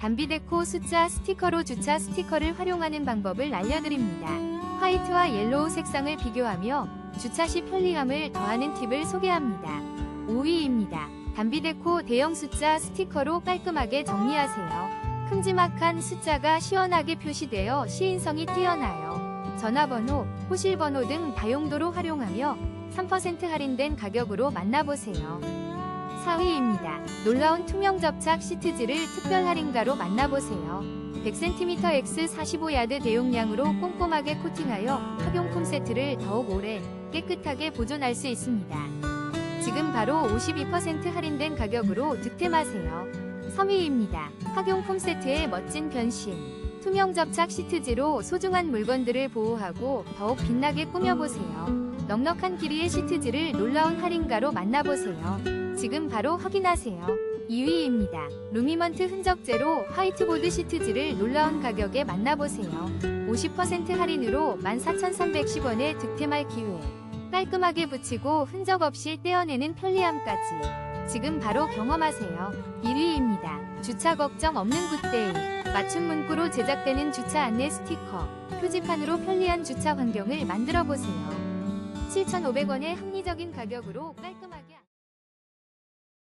담비데코 숫자 스티커로 주차 스티커를 활용하는 방법을 알려드립니다. 화이트와 옐로우 색상을 비교하며 주차 시 편리함을 더하는 팁을 소개합니다. 5위입니다. 담비데코 대형 숫자 스티커로 깔끔하게 정리하세요. 큼지막한 숫자가 시원하게 표시되어 시인성이 뛰어나요. 전화번호, 호실번호 등 다용도로 활용하며 3% 할인된 가격으로 만나보세요. 4위입니다. 놀라운 투명 접착 시트지를 특별 할인가로 만나보세요. 100cm X 45야드 대용량으로 꼼꼼하게 코팅하여 학용품 세트를 더욱 오래 깨끗하게 보존할 수 있습니다. 지금 바로 52% 할인된 가격으로 득템하세요. 3위입니다. 학용품 세트의 멋진 변신. 투명 접착 시트지로 소중한 물건들을 보호하고 더욱 빛나게 꾸며보세요. 넉넉한 길이의 시트지를 놀라운 할인가로 만나보세요. 지금 바로 확인하세요. 2위입니다. 루미먼트 흔적 제로 화이트보드 시트지를 놀라운 가격에 만나보세요. 50% 할인으로 14,310원에 득템할 기회. 깔끔하게 붙이고 흔적 없이 떼어내는 편리함까지. 지금 바로 경험하세요. 1위입니다. 주차 걱정 없는 굿데이. 맞춤 문구로 제작되는 주차 안내 스티커. 표지판으로 편리한 주차 환경을 만들어 보세요. 7,500원의 합리적인 가격으로 깔끔하게